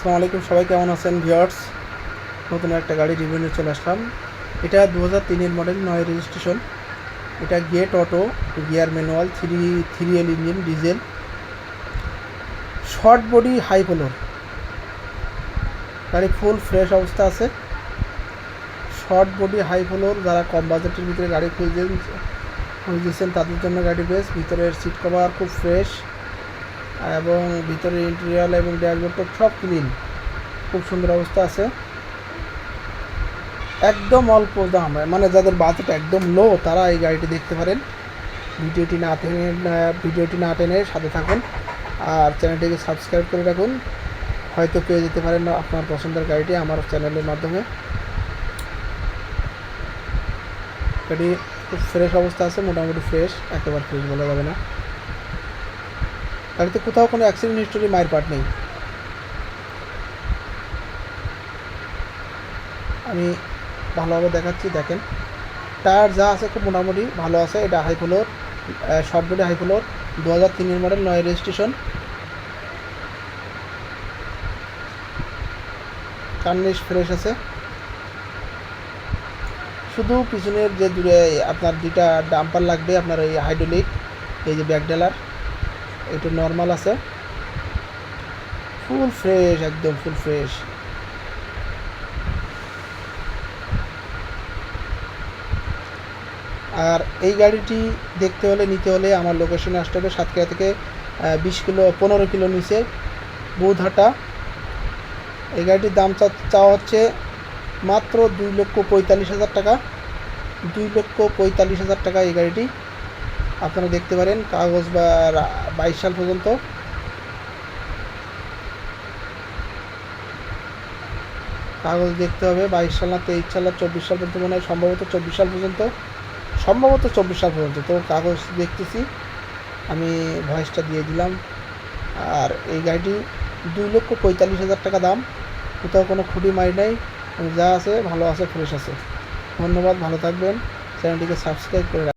আসসালামু আলাইকুম, সবাই কেমন আছেন ভিওর্স নতুন একটা গাড়ি রিভিউ নিয়ে চলে আসলাম। এটা দু হাজার তিনের মডেল, নয় রেজিস্ট্রেশন। এটা get auto, gear manual, three three L engine, diesel. Short body, high floor গাড়ি ফুল ফ্রেশ অবস্থা আছে। শর্ট বডি, হাই ফ্লোর যারা কম বাজেটের ভিতরে গাড়ি খুঁজছেন খুঁজছেন তাদের জন্য গাড়ি বেশ। ভিতরের সিট কভার খুব ফ্রেশ এবং ভিতরে ইন্টেরিয়াল এবং ড্যাশবোর্ড সব ক্লিন খুব সুন্দর অবস্থা আছে। একদম অল্প দাম মানে যাদের বাজেট একদম লো তারা এই গাড়িটি দেখতে পারেন। ভিডিওটি না টেনে, ভিডিওটি না টেনে সাথে থাকুন আর চ্যানেলটিকে সাবস্ক্রাইব করে রাখুন। হয়তো পেয়ে যেতে পারেন আপনার পছন্দের গাড়িটি আমার চ্যানেলের মাধ্যমে। গাড়ি খুব ফ্রেশ অবস্থা আছে, মোটামুটি ফ্রেশ একেবারে ফ্রেশ বলা যাবে না। গাড়িতে কোথাও কোনো অ্যাক্সিডেন্ট হিস্টোরি মায়ের পার্ট নেই। আমি ভালোভাবে দেখাচ্ছি, দেখেন। টায়ার যা আছে খুব মোটামুটি ভালো আছে, এটা high floor short body high floor দু হাজার তিনের মডেল নয় রেজিস্ট্রেশন কার্নিশ ফ্রেশ আছে। শুধু পিছনের যে দূরে আপনার দুইটা ডাম্পার লাগবে, আপনার এই হাইড্রোলিক এই যে ব্যাক ডেলার এটা নর্মাল আছে। ফুল ফ্রেশ একদম ফুল ফ্রেশ আর এই গাড়িটি দেখতে হলে, নিতে হলে আমার লোকেশনে আসতে হবে সাতক্ষীরা থেকে বিশ কিলো, পনেরো কিলো নিচে, বৌধাটা। এই গাড়িটির দাম চাওয়া হচ্ছে মাত্র দুই লক্ষ পঁয়তাল্লিশ হাজার টাকা। দুই লক্ষ পঁয়তাল্লিশ হাজার টাকা এই গাড়িটি। আপনারা দেখতে পারেন, কাগজ বা বাইশ সাল পর্যন্ত। কাগজ দেখতে হবে, বাইশ সাল না তেইশ সাল না চব্বিশ সাল পর্যন্ত মনে হয়, সম্ভবত চব্বিশ সাল পর্যন্ত। সম্ভবত চব্বিশ সাল পর্যন্ত। তো কাগজ দেখতেছি, আমি ভয়েসটা দিয়ে দিলাম। আর এই গাড়িটি দুই লক্ষ পঁয়তাল্লিশ হাজার টাকা দাম। কোথাও কোনো খুঁটি মারি নাই। যা আছে, ভালো আছে, ফ্রেশ আছে। ধন্যবাদ, ভালো থাকবেন। চ্যানেলটিকে সাবস্ক্রাইব করে